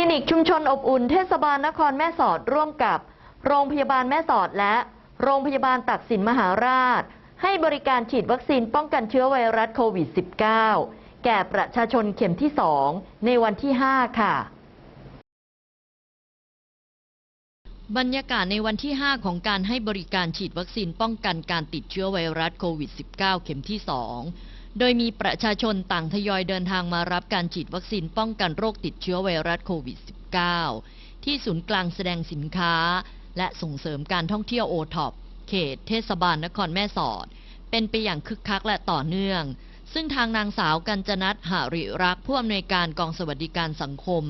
ลินิกชุมชนอบอุ่นเทศบาลนครแม่สอดร่วมกับ โรงพยาบาลแม่สอดและ โรงพยาบาลตักสินมหาราช ให้บริการฉีดวัคซีนป้องกันเชื้อไวรัสโควิด -19 แก่ประชาชนเข็มที่ 2 ในวันที่ 5 ค่ะบรรยากาศในวันที่ 5 ของการให้บริการฉีดวัคซีนป้องกันการติดเชื้อไวรัสโควิด -19 เข็มที่ 2 โดยมีประชาชนต่างทยอยเดินทางมารับการฉีดวัคซีนป้องกันโรคติดเชื้อไวรัสโควิด -19 ที่ศูนย์กลางแสดงสินค้า และส่งเสริมการท่องเที่ยวโอท็อปเขตเทศบาลนครแม่สอด เป็นไปอย่างคึกคักและต่อเนื่อง ซึ่งทางนางสาวกัญจนัทหาริรักผู้อำนวยการกองสวัสดิการสังคม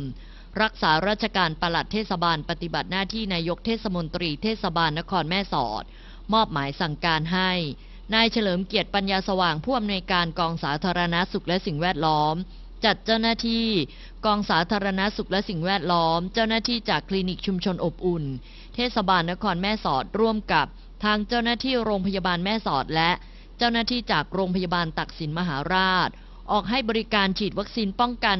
รักษาราชการปลัดเทศบาลปฏิบัติหน้าที่นายกเทศมนตรีเทศบาลนครแม่สอด มอบหมายสั่งการให้ นายเฉลิมเกียรติปัญญาสว่างผู้อำนวยการกองสาธารณสุขและสิ่งแวดล้อม จัดเจ้าหน้าที่ กองสาธารณสุขและสิ่งแวดล้อม เจ้าหน้าที่จากคลินิกชุมชนอบอุ่น เทศบาลนครแม่สอดร่วมกับทางเจ้าหน้าที่โรงพยาบาลแม่สอดและเจ้าหน้าที่จากโรงพยาบาลตักสินมหาราช ออกให้บริการฉีดวัคซีนป้องกัน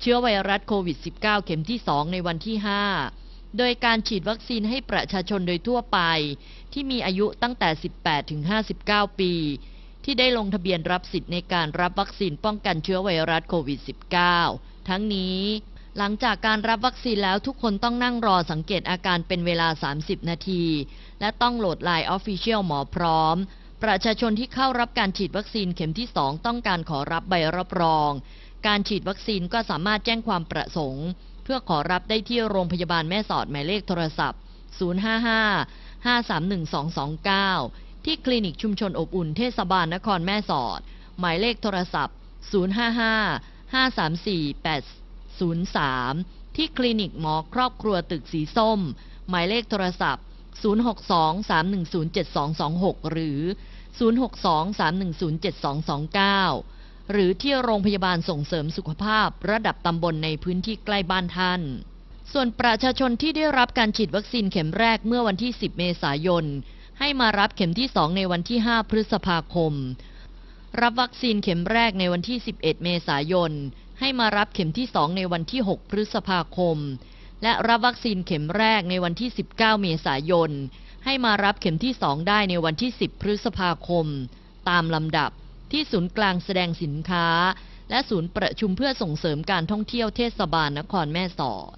เชื้อไวรัสโควิด -19 เข็มที่ 2 ในวันที่ 5 โดยการฉีดวัคซีนให้ประชาชนโดยทั่วไป ที่มีอายุตั้งแต่ 18 ถึง 59 ปี ที่ได้ลงทะเบียนรับสิทธิ์ในการรับวัคซีนป้องกันเชื้อไวรัสโควิด -19 ทั้งนี้หลังจากการรับวัคซีนแล้วทุกคนต้องนั่งรอสังเกตอาการเป็นเวลา 30 นาที และต้องโหลดไลน์ Official หมอพร้อม ประชาชนที่เข้ารับการฉีดวัคซีนเข็มที่ 2 ต้องการขอรับใบรับรอง การฉีดวัคซีนก็สามารถแจ้งความประสงค์ เพื่อขอรับได้ที่โรงพยาบาลแม่สอดหมายเลขโทรศัพท์ 055 531 229 ที่คลินิกชุมชนอบอุ่นเทศบาลนครแม่สอด หมายเลขโทรศัพท์ 055 534 803 ที่คลินิกหมอครอบครัวตึกสีส้ม หมายเลขโทรศัพท์ 062 310 7226 หรือ 062 310 7229 หรือที่โรงพยาบาลส่งเสริมสุขภาพระดับตำบลในพื้นที่ใกล้บ้านท่าน ส่วนประชาชนที่ได้รับการฉีดวัคซีนเข็มแรกเมื่อวันที่ 10 เมษายน ให้มารับเข็มที่ 2 ในวันที่ 5 พฤษภาคม รับวัคซีนเข็มแรกในวันที่ 11 เมษายน ให้มารับเข็มที่ 2 ในวันที่ 6 พฤษภาคม และรับวัคซีนเข็มแรกในวันที่ 19 เมษายน ให้มารับเข็มที่ 2 ได้ในวันที่ 10 พฤษภาคม ตามลำดับ ที่ศูนย์กลางแสดงสินค้า และศูนย์ประชุมเพื่อส่งเสริมการท่องเที่ยวเทศบาลนครแม่สอด